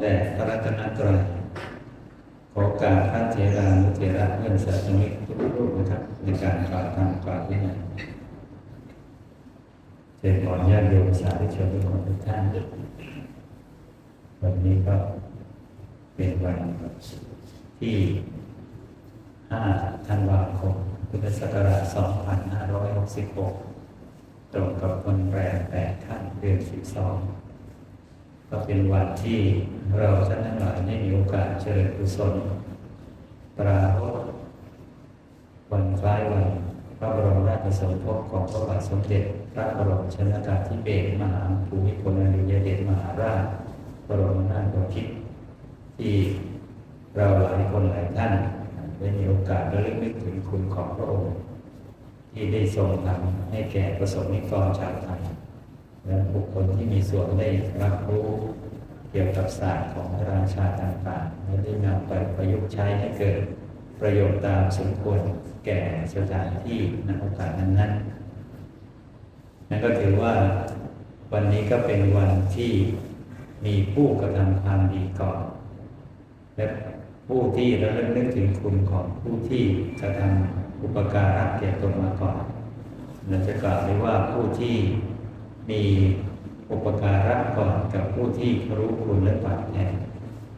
แด่พระรัตนตรัยขอการพระเถรานุเถระเพื่อนสาธมิกทุกรูปนะครับ ในการกล่าวธรรมกล่าววินัยเชิญขอญาติโยมสาธุชนทุกคนทุกท่านวันนี้ก็เป็นวันที่ 5 ธันวาคม พุทธศักราช 2566 ตรงกับวันแรม8ค่ำเดือน 12 ก็เป็นวันที่เราท่านทั้งหลายได้มีโอกาสเจริญกุศลปราโมทวันคล้ายวันพระบรมราชสมภพของพระบาทสมเด็จ พระบรมชนกาธิเบศรมหาภูมิพลอดุลยเดชมหาราชบรมนาถบพิตรที่เราหลายคนหลายท่านได้มีโอกาสระลึกนึกถึงคุณของพระองค์ ที่ได้ทรงทำให้แก่ประสบนิกรชาวไทย และบุคคลที่มีส่วนได้รับรู้เกี่ยวกับศาสตร์ของพระราชาต่างๆและได้นำไปประยุกต์ใช้ให้เกิดประโยชน์ตามสมควรแก่สถานที่ในโอกาสนั้นๆนั่นก็ถือว่าวันนี้ก็เป็นวันที่มีผู้กระทำความดีก่อน และผู้ที่ระลึกนึกถึงคุณของผู้ที่กระทำอุปการะแก่ตนมาก่อนเราจะกล่าวได้ว่าผู้ที่ มีอุปการะก่อนกับผู้ที่รู้คุณและตอบแทน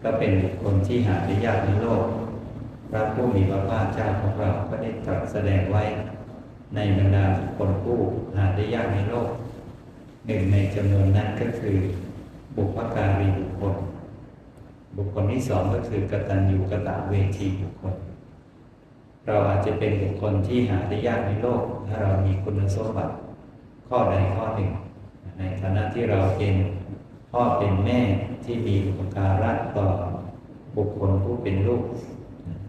ก็เป็นบุคคลที่หาได้ยากในโลก พระผู้มีพระภาคเจ้าของเราก็ได้ตรัสแสดงไว้ ในบรรดาบุคคลผู้หาได้ยากในโลก หนึ่งในจำนวนนั้นก็คือ บุพการีบุคคล บุคคลที่สองก็คือกตัญญูกตเวทีบุคคล เราอาจจะเป็นบุคคลที่หาได้ยากในโลก ถ้าเรามีคุณสมบัติข้อใดข้อหนึ่ง ในฐานะที่เราเป็นพ่อเป็นแม่ที่มีอุปการะต่อบุคคลผู้เป็นลูก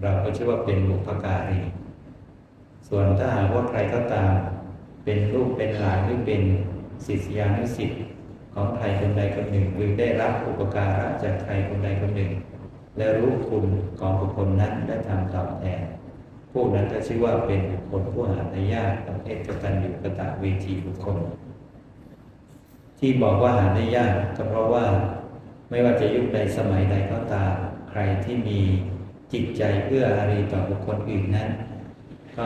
เราก็ชื่อว่าเป็นบุพการี ส่วนถ้าหากว่าใครก็ตาม เป็นลูกเป็นหลานหรือเป็นศิษยานุศิษย์ของใครคนใดคนหนึ่ง หรือได้รับอุปการะจากใครคนใดคนหนึ่ง และรู้คุณของบุคคลนั้นได้ทำตอบแทนผู้นั้นก็ชื่อว่าเป็นบุคคลผู้หาได้ยากประเภทกตัญญูกตเวทีบุคคล ที่บอกว่าหาได้ยากก็เพราะว่าไม่ว่าจะยุคใดสมัยใดก็ตามใครที่มีจิตใจเพื่ออารีต่อบุคคลอื่นนั้น ก็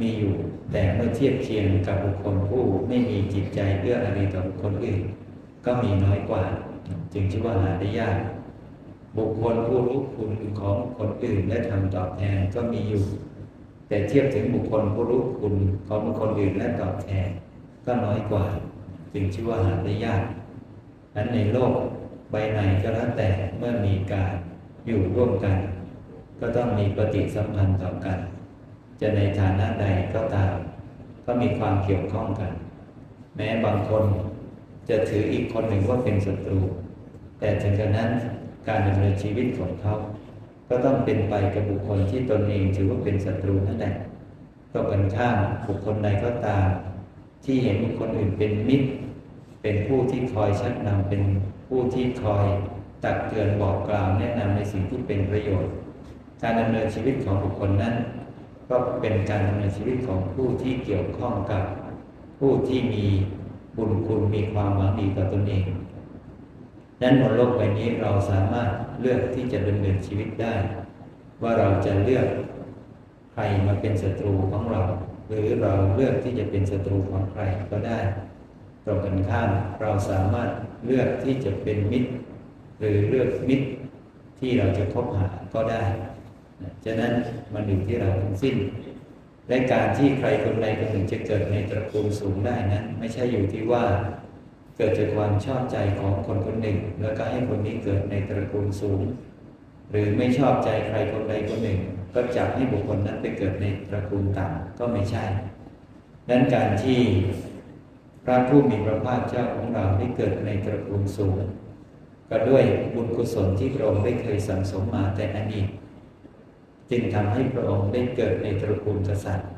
มีอยู่แต่เมื่อเทียบเคียงกับบุคคลผู้ไม่มีจิตใจเพื่ออารีต่อบุคคลอื่น ก็มีน้อยกว่า จึงชื่อว่าหาได้ยาก บุคคลผู้รู้คุณของคนอื่นและทำตอบแทนก็มีอยู่ แต่เทียบถึงบุคคลผู้รู้คุณของบุคคลอื่นและตอบแทนก็น้อยกว่า จึงชื่อว่าหาได้ยากนั้นในโลกใบไหนก็แล้วแต่เมื่อมีการอยู่ร่วมกัน ก็ต้องมีปฏิสัมพันธ์ต่อกัน จะในฐานะใดก็ตาม ก็มีความเกี่ยวข้องกัน แม้บางคนจะถืออีกคนหนึ่งว่าเป็นศัตรู แต่ถึงกระนั้นการดำเนินชีวิตของเขา ก็ต้องเป็นไปกับบุคคลที่ตนเองถือว่าเป็นศัตรูนั่นแหละก็กันข้ามบุคคลใดก็ตาม ที่เห็นบุคคลอื่นเป็นมิตร เป็นผู้ที่คอยชักนำเป็นผู้ที่คอยตักเตือนบอกกล่าวแนะนำในสิ่งที่เป็นประโยชน์ การดำเนินชีวิตของบุคคลนั้น ก็เป็นการดำเนินชีวิตของผู้ที่เกี่ยวข้องกับผู้ที่มีบุญคุณมีความหวังดีต่อตนเองนั้นบนโลกใบนี้เราสามารถเลือกที่จะดำเนินชีวิตได้ ว่าเราจะเลือกใครมาเป็นศัตรูของเรา หรือเราเลือกที่จะเป็นศัตรูของใครก็ได้ตรงกันข้ามเราสามารถเลือกที่จะเป็นมิตร หรือเลือกมิตรที่เราจะคบหาก็ได้ฉะนั้นมันอยู่ที่เราทั้งสิ้น และการที่ใครคนใดคนหนึ่งจะเกิดในตระกูลสูงได้นั้น ไม่ใช่อยู่ที่ว่าเกิดจากความชอบใจของคนคนหนึ่ง แล้วก็ให้คนนี้เกิดในตระกูลสูง หรือไม่ชอบใจใครคนใดคนหนึ่ง ก็จับให้บุคคลนั้นไปเกิดในตระกูลต่ำก็ไม่ใช่ดังนั้นการที่พระผู้มีพระภาคเจ้าของเราได้เกิดในตระกูลสูง ก็ด้วยบุญกุศลที่พระองค์ได้เคยสั่งสมมาแต่อดีตจึงทำให้พระองค์ได้เกิดในตระกูลกษัตริย์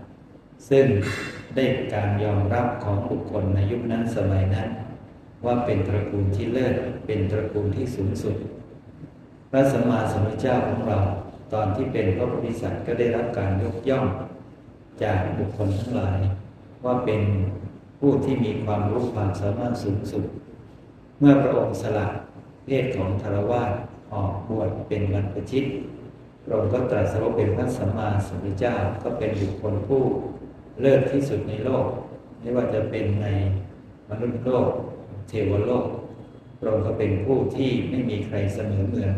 ซึ่งได้การยอมรับของบุคคลในยุคนั้นสมัยนั้น ว่าเป็นตระกูลที่เลิศเป็นตระกูลที่สูงสุด พระสัมมาสัมพุทธเจ้าของเรา ตอนที่เป็นพระโพธิสัตว์ก็ได้รับการยกย่องจากบุคคลทั้งหลาย ว่าเป็นผู้ที่มีความรู้ความสามารถสูงสุด เมื่อพระองค์สละเพศของธรวาสออกบวชเป็นบรรพชิตพระองค์ก็ตรัสรู้เป็นพระสัมมาสัมพุทธเจ้าก็เป็นบุคคลผู้เลิศที่สุดในโลก ไม่ว่าจะเป็นในมนุษย์โลก เทวโลกพระองค์ก็เป็นผู้ที่ไม่มีใครเสมอเหมือน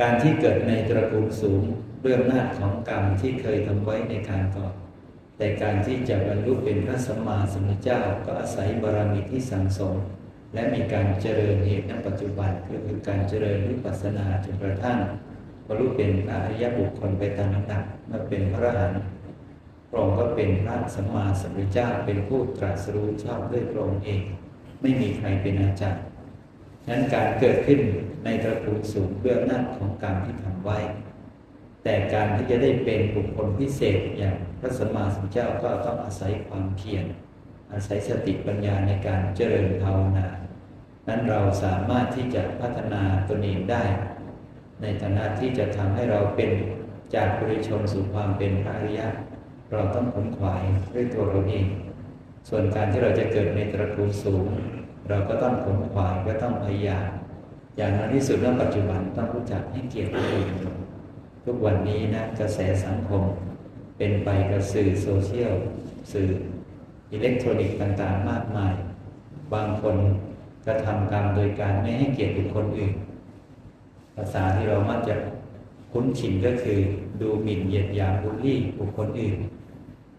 การที่เกิดในตระกูลสูงเรื่องหน้าจของกรรมที่เคยทำไว้ในการก่อนแต่การที่จะบรรลุเป็นพระสัมมาสัมพุทธเจ้าก็อาศัยบารมีที่สังสม และมีการเจริญเหตุณปัจจุบันก็คือการเจริญวิปัสสนาจนกระทั่งบรรลุเป็นอริยบุคคลไปตามลำดับมื่อเป็นพระอรหันต์พระองค์ก็เป็นพระสัมมาสัมพุทธเจ้าเป็นผู้ตรัสรู้ชอบด้วยพระองค์เอง ไม่มีใครเป็นอาจารย์ นั้นการเกิดขึ้นในตระกูลสูงเบื้องหน้าของกรรมที่ทำไว้ แต่การที่จะได้เป็นบุคคลพิเศษอย่างพระสัมมาสัมพุทธเจ้าก็ต้องอาศัยความเพียรอาศัยสติปัญญาในการเจริญภาวนา นั้นเราสามารถที่จะพัฒนาตนเองได้ ในฐานะที่จะทำให้เราเป็นจากบริชนสู่ความเป็นพระอริยะ เราต้องขนขวายด้วยตัวเราเอง ส่วนการที่เราจะเกิดในตระกูลสูง เราก็ต้องขนขวายก็ต้องพยายามอย่างน้อยที่สุดในปัจจุบันต้องรู้จักให้เกียรติตัวเองทุกวันนี้นะกระแสสังคม เป็นไปกับสื่อโซเชียลสื่ออิเล็กทรอนิกส์ต่างๆ มากมาย บางคนกระทำกรรมโดยการไม่ให้เกียรติบุคคลอื่น ภาษาที่เรามักจะคุ้นชินก็คือดูหมิ่นเหยียดหยามบูลลี่บุคคลอื่น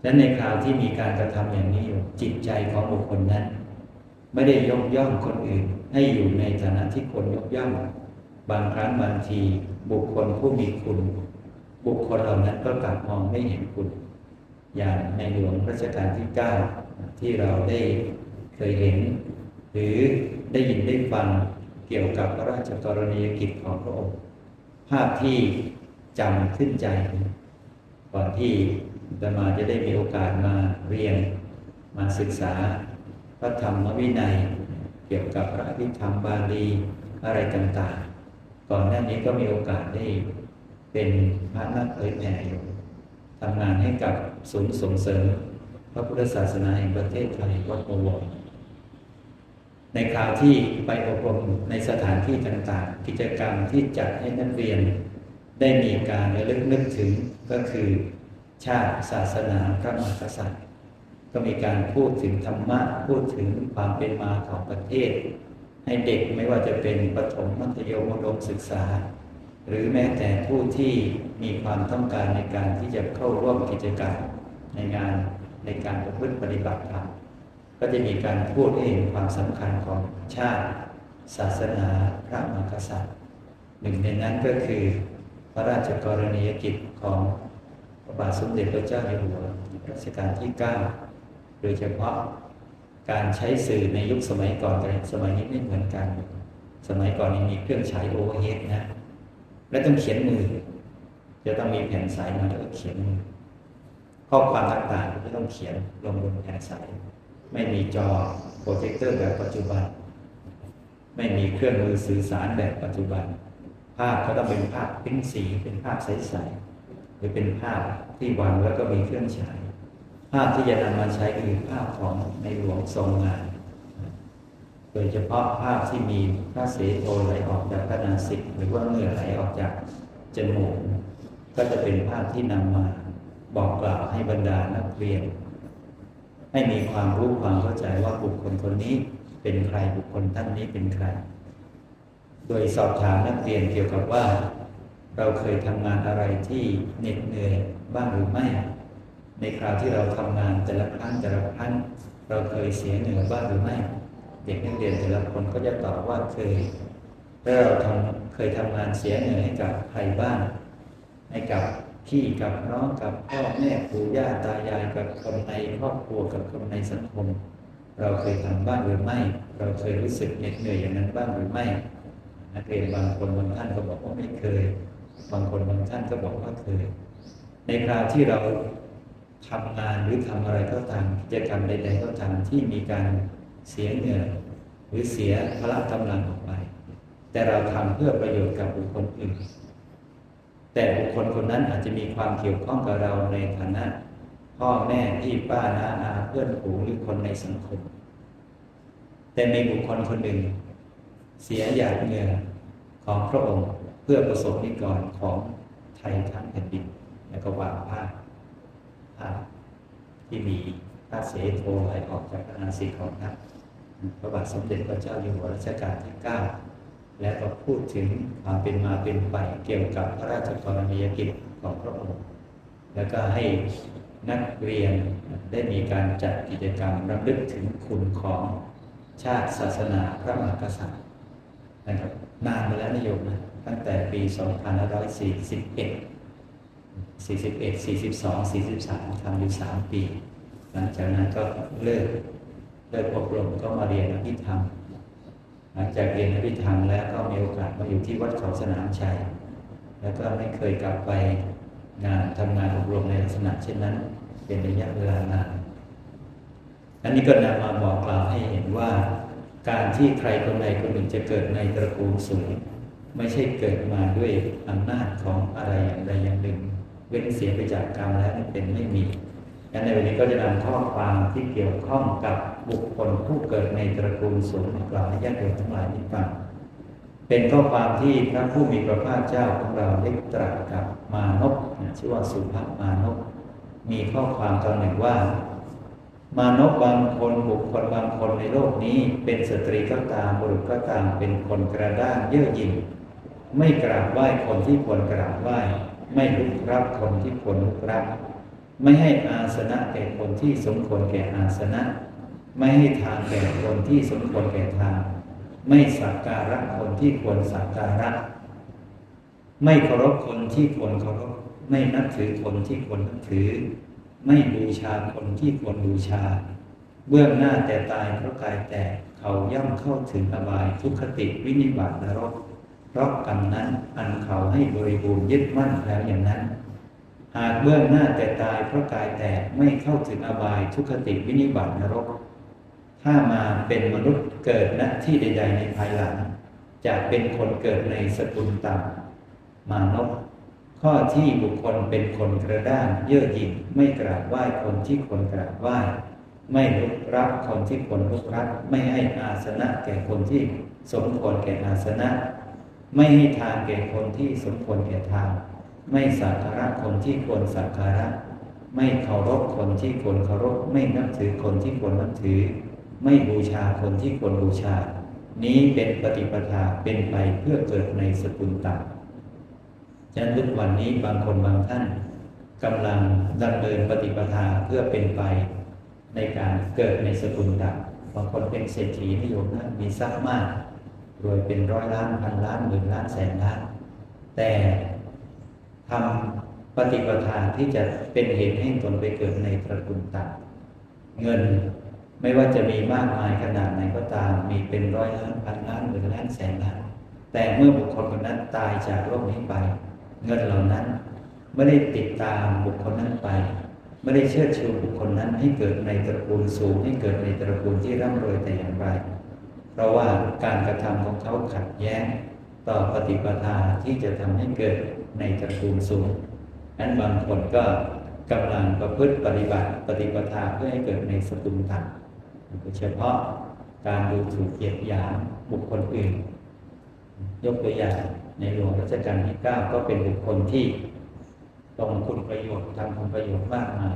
ฉะในคราวที่มีการกระทำอย่างนี้อยู่จิตใจของบุคคลนั้น ไม่ได้ยกย่องคนอื่น ให้อยู่ในฐานะที่คนยกย่องบางครั้งบางทีบุคคลผู้มีคุณ บุคคลเหล่านั้นก็กลับมองไม่เห็นคุณ อย่างในหลวงรัชกาลที่ 9 ที่เราได้เคยเห็น หรือได้ยินได้ฟังเกี่ยวกับพระราชกรณียกิจของพระองค์ ภาพที่จำขึ้นใจ ก่อนที่จะมาจะได้มีโอกาสมาเรียนมาศึกษา พระธรรมวินัย เกี่ยวกับพระอภิธรรมบาลีอะไรต่างๆ ก่อนหน้านี้ก็มีโอกาสได้เป็นพระนักเผยแผ่อยู่ทำงานให้กับศูนย์ส่งเสริมพระพุทธศาสนาแห่งประเทศไทยวัดบวรในคราวที่ไปอบรมในสถานที่ต่างๆ กิจกรรมที่จัดให้นักเรียน ได้มีการระลึกนึกถึงก็คือ ชาติศาสนาพระมหากษัตริย์ ก็มีการพูดถึงธรรมะ พูดถึงความเป็นมาของประเทศ ให้เด็กไม่ว่าจะเป็นประถมมัธยมอุดมศึกษา หรือแม้แต่ผู้ที่มีความต้องการในการที่จะเข้าร่วมกิจกรรมในงานในการประพฤติปฏิบัติธรรมก็จะมีการพูดให้เห็นความสำคัญของชาติ ศาสนาพระมหากษัตริย์ หนึ่งในนั้นก็คือพระราชกรณียกิจของพระบาทสมเด็จพระเจ้าอยู่หัวรัชกาลที่ 9 โดยเฉพาะการใช้สื่อในยุคสมัยก่อนกับสมัยนี้ไม่เหมือนกัน สมัยก่อนนี้มีเครื่องฉายโอเวอร์เฮดนะ และต้องเขียนมือ จะต้องมีแผ่นสายมาแล้วก็เขียนมือข้อความต่างๆก็จะต้องเขียนลงบนแผ่นสาย ไม่มีจอโปรเจคเตอร์แบบปัจจุบัน ไม่มีเครื่องมือสื่อสารแบบปัจจุบัน ภาพก็ต้องเป็นภาพพิ้งสีเป็นภาพใสๆหรือเป็นภาพที่วางแล้วก็มีเครื่องฉาย ภาพที่จะนำมาใช้คือภาพของในหลวงทรงงาน โดยเฉพาะภาพที่มีพระเสโทไหลออกจากพระนาสิกหรือว่าเหงื่อไหลออกจากจมูกก็จะเป็นภาพที่นำมาบอกกล่าวให้บรรดานักเรียน ให้มีความรู้ความเข้าใจว่าบุคคลคนนี้เป็นใครบุคคลท่านนี้เป็นใคร โดยสอบถามนักเรียนเกี่ยวกับว่า เราเคยทำงานอะไรที่เหน็ดเหนื่อยบ้างหรือไม่ ในคราวที่เราทำงานแต่ละครั้งแต่ละครั้งเราเคยเสียเหนื่อยบ้างหรือไม่ เด็กนักเรียนแต่ละคนก็จะตอบว่าเคยแล้วเราทำเคยทำงานเสียเหนื่อยให้กับใครบ้างให้กับพี่กับน้องกับพ่อแม่ปู่ย่าตายายกับคนในครอบครัวกับคนในสังคม เราเคยทำบ้างหรือไม่ เราเคยรู้สึกเหน็ดเหนื่อยอย่างนั้นบ้างหรือไม่ นักเรียนบางคนบางท่านก็บอกว่าไม่เคย บางคนบางท่านก็บอกว่าเคย ในคราวที่เรา ทำงานหรือทำอะไรก็ตามกิจกรรมใด ๆ ก็ตามที่มีการเสียเหงื่อหรือเสียพละกำลังออกไป แต่เราทำเพื่อประโยชน์กับบุคคลอื่น แต่บุคคลคนนั้นอาจจะมีความเกี่ยวข้องกับเราในฐานะ พ่อแม่พี่ป้าน้าอาเพื่อนฝูงหรือคนในสังคม แต่มีบุคคลคนหนึ่ง เสียหยาดเหงื่อของพระองค์เพื่อประสบนิกรของไทยทั้งแผ่นดินแล้วก็วางผ้า ผ้าที่มีพระเสโทไหลออกจากพระนาสีของท่านพระบาทสมเด็จพระเจ้าอยู่หัวรัชกาลที่ 9 และก็พูดถึงความเป็นมาเป็นไปเกี่ยวกับพระราชกรณียกิจของพระองค์ แล้วก็ให้นักเรียนได้มีการจัดกิจกรรมรำลึกถึงคุณของชาติศาสนาพระมหากษัตริย์นะครับนานมาแล้วนะโยมนะตั้งแต่ปี 2541 41 42 43ทำอยู่3ปี หลังจากนั้นก็เลิกเลิกอบรมก็มาเรียนอภิธรรม หลังจากเรียนอภิธรรมแล้วก็มีโอกาสมาอยู่ที่วัดเขาสนามชัย แล้วก็ไม่เคยกลับไปงานทำงานอบรมในลักษณะเช่นนั้น เป็นระยะเวลานานอันนี้ก็นำมาบอกกล่าวให้เห็นว่าการที่ใครคนใดคนหนึ่งจะเกิดในตระกูลสูง ไม่ใช่เกิดมาด้วยอำนาจของอะไรอย่างใดอย่างหนึ่ง เว้นเสียไปจากกรรมแล้วเป็นไม่มีดังนั้นในวันนี้ก็จะนำข้อความที่เกี่ยวข้องกับบุคคลผู้เกิดในตระกูลสูงมากล่าวให้ญาติโยมทั้งหลายได้ฟังเป็นข้อความที่พระผู้มีพระภาคเจ้าของเราได้ตรัสกับมานพชื่อว่าสุภมานพมีข้อความตอนหนึ่งว่า มานพบางคนบุคคลบางคนในโลกนี้ เป็นสตรีก็ตามบุรุษก็ตามเป็นคนกระด้างเย่อหยิ่งไม่กราบไหว้คนที่ควรกราบไหว้ ไม่ลุกรับคนที่ควรลุกรับ ไม่ให้อาสนะแก่คนที่สมควรแก่อาสนะ ไม่ให้ทานแก่คนที่สมควรแก่ทานไม่สักการะคนที่ควรสักการะ ไม่เคารพคนที่ควรเคารพ ไม่นับถือคนที่ควรนับถือ ไม่บูชาคนที่ควรบูชา เบื้องหน้าแต่ตายเพราะกายแตกเขาย่อมเข้าถึงอบายทุกขติวินิบาตนรก เพราะกรรมนั้นอันเขาให้บริบูรณ์ยึดมั่นแล้วอย่างนั้น หากเบื้องหน้าแต่ตายเพราะกายแตกไม่เข้าถึงอบายทุกขติวินิบาตนรก ถ้ามาเป็นมนุษย์เกิดณที่ใด ๆ ในภายหลังจะเป็นคนเกิดในสกุลต่ำมานพข้อที่บุคคลเป็นคนกระด้างเย่อหยิ่งไม่กราบไหว้คนที่ควรกราบไหว้ไม่ลุกรับคนที่ควรลุกรับ ไม่ให้อาสนะแก่คนที่สมควรแก่อาสนะ ไม่ให้ทานแก่คนที่สมควรแก่ทาน ไม่สักการะคนที่ควรสักการะ ไม่เคารพคนที่ควรเคารพ ไม่นับถือคนที่ควรนับถือ ไม่บูชาคนที่ควรบูชา นี้เป็นปฏิปทาเป็นไปเพื่อเกิดในสกุลต่ำฉะนั้นทุกวันนี้บางคนบางท่านกำลังดำเนินปฏิปทาเพื่อเป็นไปในการเกิดในสกุลต่ำบางคนเป็นเศรษฐีนิยมนะมีทรัพย์มาก รวยเป็นร้อยล้านพันล้านหมื่นล้านแสนล้าน แต่ทำปฏิปทาที่จะเป็นเหตุให้ตนไปเกิดในตระกูลต่ำเงินไม่ว่าจะมีมากมายขนาดไหนก็ตาม มีเป็นร้อยล้านพันล้านหมื่นล้านแสนล้าน แต่เมื่อบุคคลคนนั้นตายจากโลกนี้ไป เงินเหล่านั้นไม่ได้ติดตามบุคคลนั้นไป ไม่ได้เชิดชูบุคคลนั้นให้เกิดในตระกูลสูงให้เกิดในตระกูลที่ร่ำรวยแต่อย่างไร ราะว่าการกระทำของเขาขัดแย้งต่อปฏิปทาที่จะทำให้เกิดในตระกูลสูงนั้นบางคนก็กำลังประพฤติปฏิบัติปฏิปทาเพื่อให้เกิดในสกุลต่ำโดยเฉพาะการดูถูกเหยียดหยามบุคคลอื่น ยกตัวอย่างในหลวงรัชกาลที่ 9 ก็เป็นบุคคลที่ตรงคุณประโยชน์ทำคุณประโยชน์มากมาย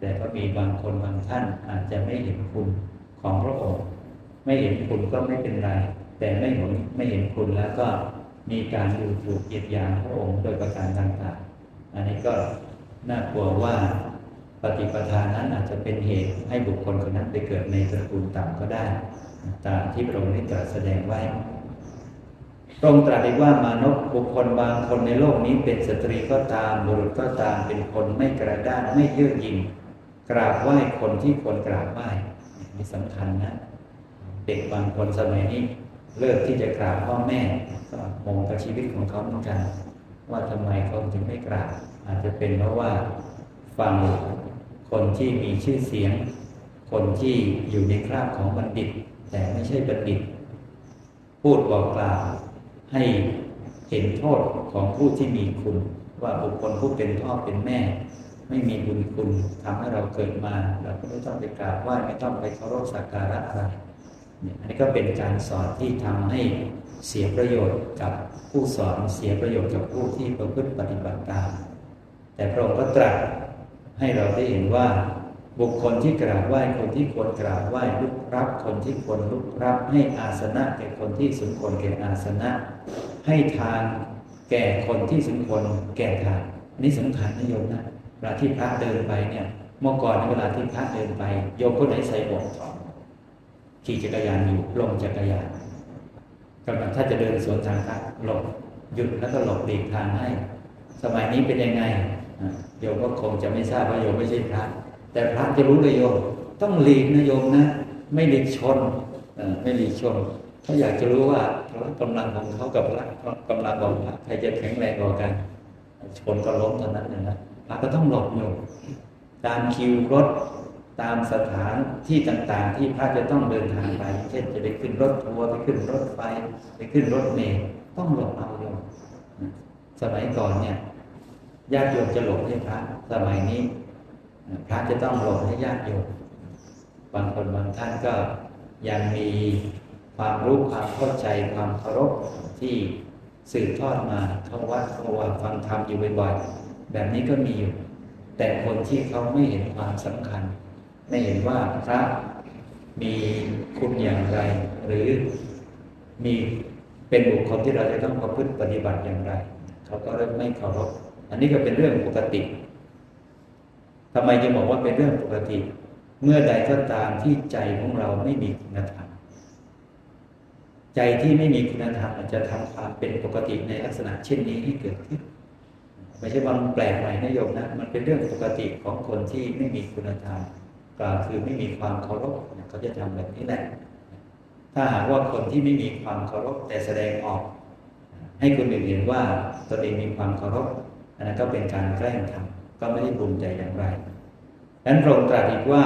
แต่ก็มีบางคนบางท่านอาจจะไม่เห็นคุณของพระองค์ ไม่เห็นคุณก็ไม่เป็นไร แต่ไม่เห็นไม่เห็นคุณแล้วก็มีการดูถูกเหยียดยามพระองค์โดยประการต่างๆ อันนี้ก็น่ากลัวว่าปฏิปทานั้นอาจจะเป็นเหตุให้บุคคลคนนั้นไปเกิดในตระกูลต่ำก็ได้ ตามที่พระองค์ได้ตรัสแสดงไว้ ตรงตรัสอีกว่ามานพบุคคลบางคนในโลกนี้เป็นสตรีก็ตามบุรุษก็ตามเป็นคนไม่กระด้างไม่เยือกยิงกราบไหว้คนที่ควรกราบไหว้นี่สำคัญนะ เด็กบางคนสมัยนี้เลิกที่จะกราบพ่อแม่ก็มองกับชีวิตของเขาเหมือนกัน ว่าทำไมเขาถึงไม่กราบอาจจะเป็นเพราะว่าฟังคนที่มีชื่อเสียง คนที่อยู่ในคราบของบัณฑิต แต่ไม่ใช่บัณฑิต พูดบอกกล่าวให้เห็นโทษของผู้ที่มีคุณ ว่าบุคคลผู้เป็นพ่อเป็นแม่ ไม่มีบุญคุณทำให้เราเกิดมา เราก็ไม่ต้องไปกราบไหว้ไม่ต้องไปเคารพสักการะอะไร อันนี้ก็เป็นการสอนที่ทำให้เสียประโยชน์กับผู้สอนเสียประโยชน์กับผู้ที่ประพฤติปฏิบัติตาม แต่พระองค์ก็ตรัสให้เราได้เห็นว่า บุคคลที่กราบไหว้คนที่ควรกราบไหว้ลุกรับ คนที่ควรลุกรับ ให้อาสนะแก่คนที่สมควรแก่อาสนะ ให้ทานแก่คนที่สมควรแก่ทานนนี้สำคัญนะโยมนะเวลาที่พระเดินไปเนี่ยเมื่อก่อนในเวลาที่พระเดินไปโยมคนไหนใส่หมวก ขี่จักรยานอยู่ลงจักรยานกำลังถ้าจะเดินสวนทางพระหลบหยุดแล้วก็หลบหลีกทางให้ สมัยนี้เป็นยังไงโยมก็คงจะไม่ทราบว่าโยมไม่ใช่พระ แต่พระจะรู้เลยโยมต้องหลีกนะโยมนะ ไม่หลีกชนไม่หลีกชนเขาอยากจะรู้ว่าพละกำลังของเขากับพละกำลังของพระใครจะแข็งแรงกว่ากัน ชนก็ล้มเท่านั้นนะนะพระก็ต้องหลบโยมตามคิวรถ ตามสถานที่ต่างๆ ที่พระจะต้องเดินทางไป เช่นจะไปขึ้นรถทัวร์ไปขึ้นรถไฟไปขึ้นรถเมล์ต้องหลบเอาโยมสมัยก่อนเนี่ยญาติโยมจะหลบให้พระ สมัยนี้พระจะต้องหลบให้ญาติโยมบางคนบางท่านก็ยังมีความรู้ความเข้าใจความเคารพที่สืบทอดมาเข้าวัดเข้าว่าฟังธรรมอยู่บ่อยๆแบบนี้ก็มีอยู่ แต่คนที่เขาไม่เห็นความสำคัญ ไม่เห็นว่าพระมีคุณอย่างไร หรือมีเป็นบุคคลที่เราจะต้องประพฤติปฏิบัติอย่างไร เขาก็เริ่มไม่เคารพอันนี้ก็เป็นเรื่องปกติทำไมจะบอกว่าเป็นเรื่องปกติ เมื่อใดก็ตามที่ใจของเราไม่มีคุณธรรมใจที่ไม่มีคุณธรรมจะทำความเป็นปกติในลักษณะเช่นนี้ให้เกิดขึ้นไม่ใช่ว่ามันแปลกใหม่นะโยมนะ มันเป็นเรื่องปกติของคนที่ไม่มีคุณธรรม คือไม่มีความเคารพเขาจะทำแบบนี้แหละ ถ้าหากว่าคนที่ไม่มีความเคารพแต่แสดงออก ให้คนอื่นเห็นว่าตนเองมีความเคารพอันนั้นก็เป็นการแกล้งทำก็ไม่ได้ภูมิใจอย่างไรดังนั้นพระองค์ตรัสอีกว่า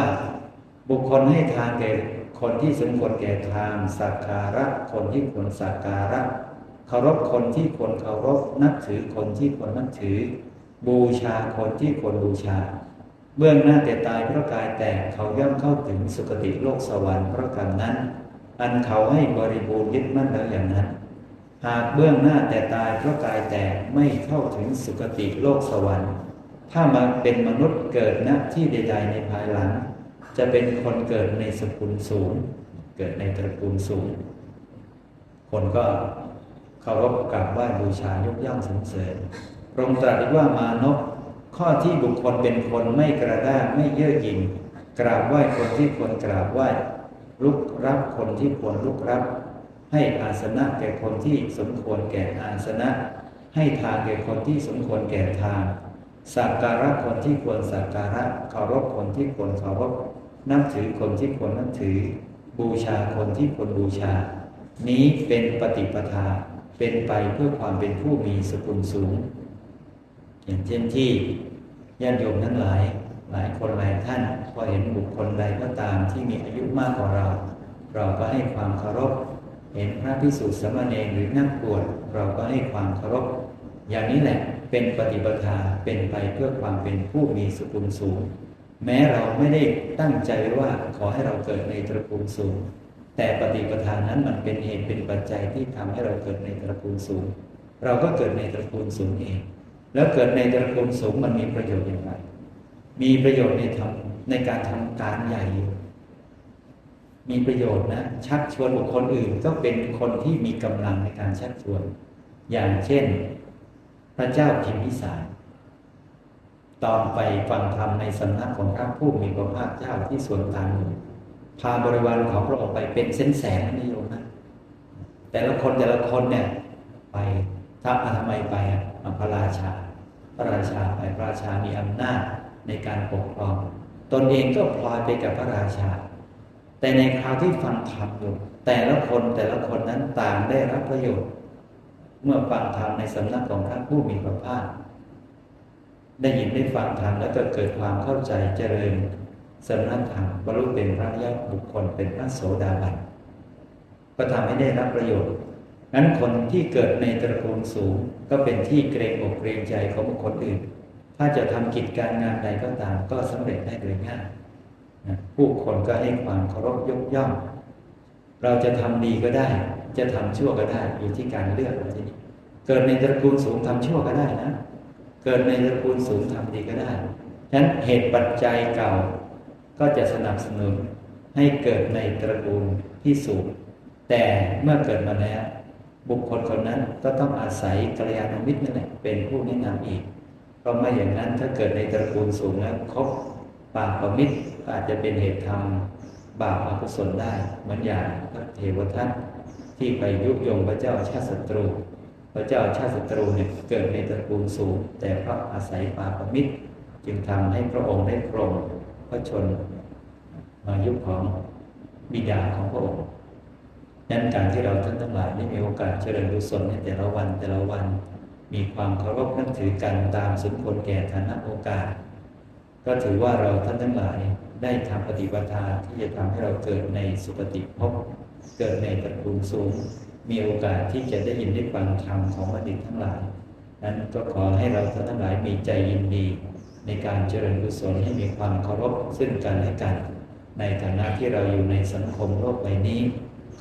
บุคคลให้ทานแก่คนที่สมควรแก่ทานสักการะคนที่ควรสักการะเคารพคนที่ควรเคารพนับถือคนที่ควรนับถือ บูชาคนที่ควรบูชา เบื้องหน้าแต่ตายเพราะกายแตกเขาย่อมเข้าถึงสุคติโลกสวรรค์เพราะกรรมนั้น อันเขาให้บริบูรณ์ยึดมั่นแล้วอย่างนั้น หากเบื้องหน้าแต่ตายเพราะกายแตกไม่เข้าถึงสุคติโลกสวรรค์ ถ้ามาเป็นมนุษย์เกิดณที่ใด ๆ ในภายหลัง จะเป็นคนเกิดในสกุลสูง เกิดในตระกูลสูง คนก็เคารพกราบไหว้บูชายกย่องสรรเสริญพระองค์ตรัสว่ามานพ ข้อที่บุคคลเป็นคนไม่กระด้างไม่เย่อหยิ่งกราบไหว้คนที่ควรกราบไหว้ลุกรับคนที่ควรลุกรับ ให้อาสนะแก่คนที่สมควรแก่อาสนะ ให้ทานแก่คนที่สมควรแก่ทานสักการะคนที่ควรสักการะเคารพคนที่ควรเคารพนับถือคนที่ควรนับถือ บูชาคนที่ควรบูชา นี้เป็นปฏิปทาเป็นไปเพื่อความเป็นผู้มีสกุลสูง อย่างเช่นที่ญาติโยมทั้งหลาย หลายคนหลายท่านพอเห็นบุคคลใดก็ตามที่มีอายุมากกว่าเรา เราก็ให้ความเคารพ เห็นพระพิสุทธิสามเณรหรือนักบวชเราก็ให้ความเคารพ อย่างนี้แหละเป็นปฏิปทาเป็นไปเพื่อความเป็นผู้มีสกุลสูง แม้เราไม่ได้ตั้งใจว่าขอให้เราเกิดในตระกูลสูง แต่ปฏิปทานนั้นมันเป็นเหตุเป็นปัจจัยที่ทำให้เราเกิดในตระกูลสูง เราก็เกิดในตระกูลสูงเอง แล้วเกิดในตระกูลสูงมันมีประโยชน์อย่างไร มีประโยชน์ในทำในการทำการใหญ่ มีประโยชน์นะ ชักชวนบุคคลอื่นก็เป็นคนที่มีกำลังในการชักชวน อย่างเช่น พระเจ้าพิมพิสารตอนไปฟังธรรมในสำนักของพระผู้มีพระภาคเจ้าที่สวนตางนูพาบริวารของพระองค์ไปเป็นเส้นแสนนิยมนะ แต่ละคนแต่ละคนเนี่ย ไปถ้าทำไมไปอะพระราชา พระราชาไปพระราชามีอำนาจในการปกครอง ตนเองก็พลอยไปกับพระราชา แต่ในคราวที่ฟังธรรมอยู่ แต่ละคนแต่ละคนนั้นต่างได้รับประโยชน์ เมื่อฟังธรรมในสำนักของพระผู้มีพระภาคได้ยินได้ฟังธรรมแล้วก็เกิดความเข้าใจเจริญสำนักธรรมบรรลุเป็นพระยาบุคคลเป็นพระโสดาบันก็ทำให้ได้รับประโยชน์ นั้นคนที่เกิดในตระกูลสูง ก็เป็นที่เกรงอกเกรงใจของบุคคลอื่น ถ้าจะทำกิจการงานใดก็ตาม ก็สำเร็จได้โดยง่ายผู้คนก็ให้ความเคารพยกย่อง เราจะทำดีก็ได้ จะทำชั่วก็ได้อยู่ที่การเลือกทีนี้เกิดในตระกูลสูงทำชั่วก็ได้นะ เกิดในตระกูลสูงทำดีก็ได้ฉะนั้นเหตุปัจจัยเก่า ก็จะสนับสนุนให้เกิดในตระกูลที่สูง แต่เมื่อเกิดมาแล้ว บุคคลคนนั้นก็ต้องอาศัยกัลยาณมิตรนั่นแหละเป็นผู้แนะนำอีก เพราะไม่อย่างนั้นถ้าเกิดในตระกูลสูงแล้วคบปากประมิตรอาจจะเป็นเหตุทำบาปอกุศลได้เหมือนอย่างพระเทวทัตที่ไปยุยงพระเจ้าชาติศัตรู พระเจ้าชาติศัตรูเนี่ยเกิดในตระกูลสูง แต่เพราะอาศัยปาประมิตรจึงทำให้พระองค์ได้ครองพระชนมายุคของบิดาของพระองค์ นั้นการที่เราท่านทั้งหลายได้มีโอกาสเจริญกุศลในแต่ละวันแต่ละวัน มีความเคารพนับถือกันตามสมควรแก่ฐานะโอกาส ก็ถือว่าเราท่านทั้งหลายได้ทำปฏิปทาที่จะทำให้เราเกิดในสุคติภพเกิดในตระกูลสูง มีโอกาสที่จะได้ยินได้ฟังธรรมของบัณฑิตทั้งหลาย นั้นก็ขอให้เราท่านทั้งหลายมีใจยินดี ในการเจริญกุศลให้มีความเคารพซึ่งกันและกัน ในฐานะที่เราอยู่ในสังคมโลกใบนี้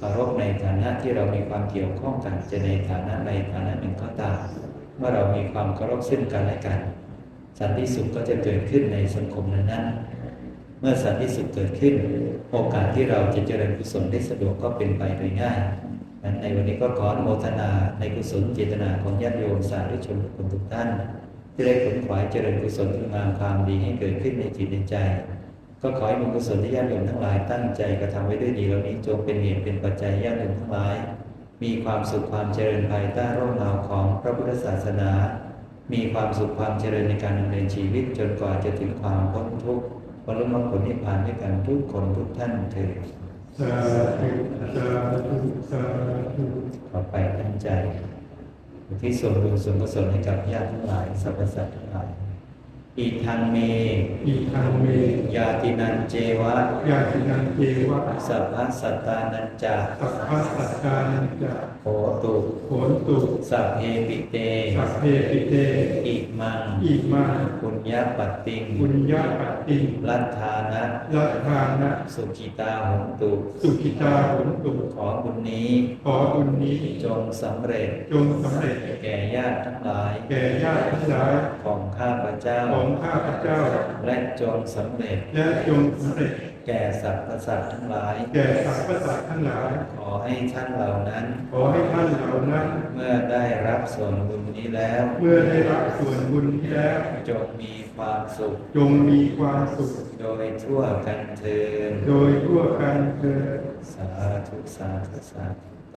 ารพในฐานะที่เรามีความเกี่ยวข้องกันจะในฐานะใดฐานะหนึ่งก็ตามเมื่อเรามีความเคารพซึ่งกันและกัน สันติสุขก็จะเกิดขึ้นในสังคมนั้นๆ เมื่อสันติสุขเกิดขึ้น โอกาสที่เราจะเจริญกุศลได้สะดวกก็เป็นไปโดยง่ายนั้นในวันนี้ก็ขออนุโมทนาในกุศลเจตนาของญาติโยมสาธุชนทุกคนทุกท่านที่ได้ผลขวายเจริญกุศลคุณงามความดีให้เกิดขึ้นในจิตในใจ ก็ขอให้บุญกุศลที่ญาติโยมทั้งหลาย ตั้งใจกระทำไว้ด้วยดีเหล่านี้จงเป็นเหตุเป็นปัจจัยญาติโยมทั้งหลาย มีความสุขความเจริญภายใต้ร่มเงาของพระพุทธศาสนา มีความสุขความเจริญในการดำเนินชีวิตจนกว่าจะถึงความพ้นทุกข์บรรลุมรรคผลนิพพานด้วยกันทุกคนทุกท่านเถิดสาธุสาธุสาธุต่อไปตั้งใจที่ส่วนบุญส่วนกุศลให้กับญาติทั้งหลายสรรพสัตว์ทั้งหลาย อีทังเมอีทางเม ยาตินันเจวะ ยาตินันเจวะ สัพพสัตตานันจาสัพพะสัจจานันจะโหตุโหนตุ สัพเพปิเต สัพเพปิเต อิมัง อิมาปุญญาปัตติงบุญญาปฏิงลัทธานะลัทธานะ สุขิตาหงตุ สุขิตาโหนตุ ขอบุญนี้ ขอบุญนี้ จงสำเร็จ จงสำเร็จ แก่ญาติทั้งหลาย แก่ญาติทั้งหลาย ของข้าพเจ้าของข้าพเจ้า และจงสำเร็จ และจงสำเร็จ แก่สรรพสัตว์ทั้งหลาย แก่สรรพสัตว์ทั้งหลาย ขอให้ท่านเหล่านั้น ขอให้ท่านเหล่านั้น เมื่อได้รับส่วนบุญนี้แล้ว เมื่อได้รับส่วนบุญนี้แล้ว จงมีความสุข จงมีความสุข โดยทั่วกันเทินโดยทั่วกันเถิดสาธุสาธุสาธุ